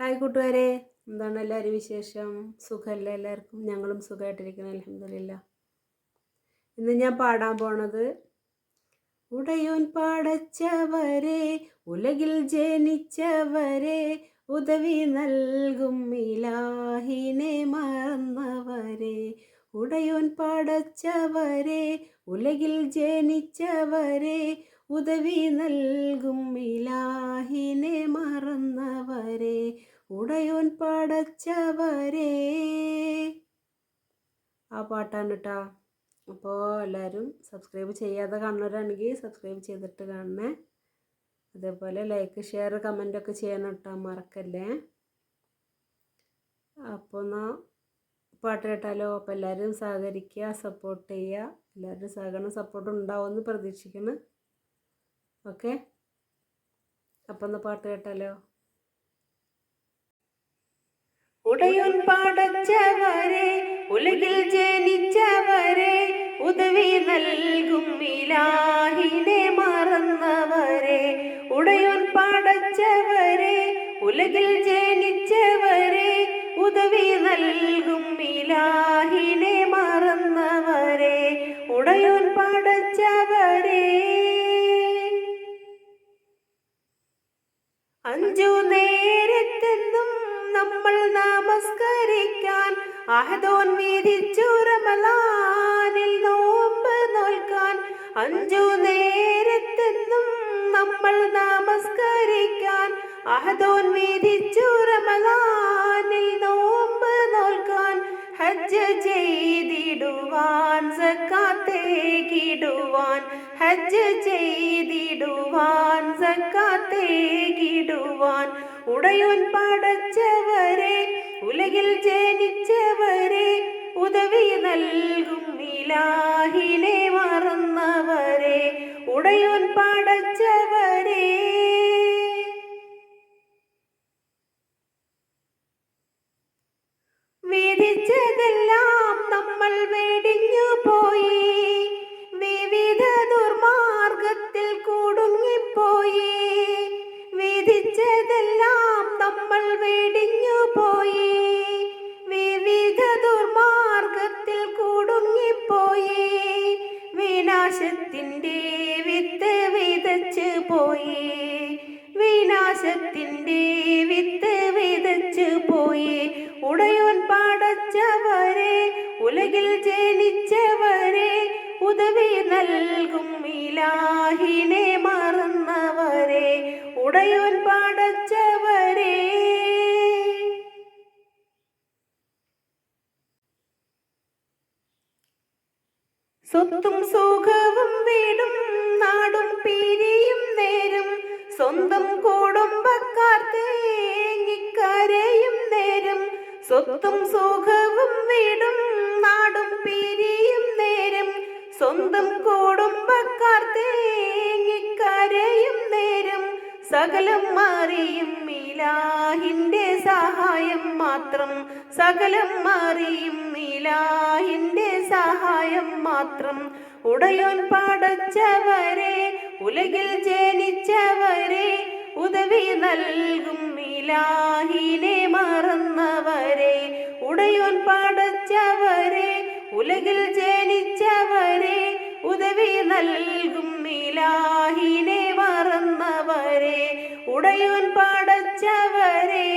Hi കൂട്ടുകാരെ. എന്താണ് എല്ലാവരും വിശേഷം? സുഖമല്ലേ എല്ലാവർക്കും? ഞങ്ങളും സുഖമായിട്ടിരിക്കണം അലഹമില്ല ഇന്ന് ഞാൻ പാടാൻ പോണത് ഉടയോൻ പാടച്ചവരെ ഉലകിൽ ജനിച്ചവരെ ഉദവി നൽകും ഇലാഹിനെ മറന്നവരെ ഉടയോൻ പാടച്ചവരെ ഉലകിൽ ജനിച്ചവരെ ഉദവി നൽകും ഇലാഹിനെ മറന്നവരെ ഉടയോൻ പടച്ചവരെ. ആ പാട്ടാണ് കേട്ടോ അപ്പോൾ എല്ലാവരും സബ്സ്ക്രൈബ് ചെയ്യാതെ കാണുന്നവരാണെങ്കിൽ സബ്സ്ക്രൈബ് ചെയ്തിട്ട് കാണണേ. അതേപോലെ ലൈക്ക് ഷെയർ കമന്റൊക്കെ ചെയ്യണം കേട്ടോ മറക്കല്ലേ. അപ്പോൾ എന്നാൽ പാട്ട് കേട്ടാലോ? അപ്പോൾ എല്ലാവരും സഹകരിക്കുക സപ്പോർട്ട് ചെയ്യുക. എല്ലാവരും സഹകരണം സപ്പോർട്ട് ഉണ്ടാവുമെന്ന് പ്രതീക്ഷിക്കുന്നു. ഓക്കെ അപ്പം എന്നാൽ പാട്ട് കേട്ടാലോ? ഉടയോൻ പാടച്ചവരെ ഉലകിൽ ജനിച്ചവരെ ഉദവി നൽകും ഇലാഹിനെ മറന്നവരെ. ഉടയോൻ പാടച്ചവരെ ഉലകിൽ ജനിച്ചവരെ ഉദവി നൽകും ഇലാഹിനെ മറന്നവരെ. ഉടയോൻ പാടച്ചവരെ. അഞ്ചു നേരത്തെന്നും നമ്മൾ അഹദോൻ വിധിച്ചു റമലാനിൽ നോമ്പ് നോൽക്കാൻ അഞ്ചു നേരത്തെന്നും നമ്മൾ നമസ്കരിക്കാൻ. അഹദോൻ വിധിച്ചു റമലാനിൽ നോമ്പ് നോൽക്കാൻ ഹജ്ജ് ചെയ്തിടുവാൻ സക്കാത്തേകിടുവാൻ ഹജ്ജ് ചെയ്തിടുവാൻ സക്കാത്തേകിടുവാൻ ഉടയോൻ പടച്ചവരെ ഉലകിൽ ജനിച്ചവരെ ഉദവി നൽകും ഇലാഹിനെ മറന്നവരെ ഉടയോൻ പടച്ചവരെ. വിധിച്ചതെല്ലാം നമ്മൾ വെടിഞ്ഞു വിനാശത്തിന്റെ വിത്ത് വിതച്ച് പോയി. വിനാശത്തിന്റെ വിത്ത് വിതച്ച് പോയി. ഉടയോൻ പാടച്ചവരെ ഉലകിൽ ജനിച്ചവരെ ഉദവി നൽകും ഇലാഹിനെ മറന്നവരെ. ഉടയോൻ സ്വത്തും സുഖവും വീടും നാടും പിരിയും നേരം. സ്വന്തം കുടുംബക്കാർ തേങ്ങിക്കരയും നേരം. സ്വത്തും സുഖവും വീടും നാടും പിരിയും നേരം. സ്വന്തം കുടുംബക്കാർ തേങ്ങിക്കരയും നേരം. സകലം മാറിയും ഇലാഹിന്റെ സഹായം മാത്രം. സകലം മാറിയും ഇലാഹിന്റെ സഹായം മാത്രം. ഉടയോൻ പാടച്ചവരെ ഉലകിൽ ജനിച്ചവരെ ഉദവി നൽകും ഇലാഹിനെ മറന്നവരെ. ഉടയോൻ പാടച്ചവരെ ഉലകിൽ ജനിച്ചവരെ ഉദവി നൽകും ഇലാഹിനെ മറന്നവരെ. ഉടയോൻ പാടച്ചവരെ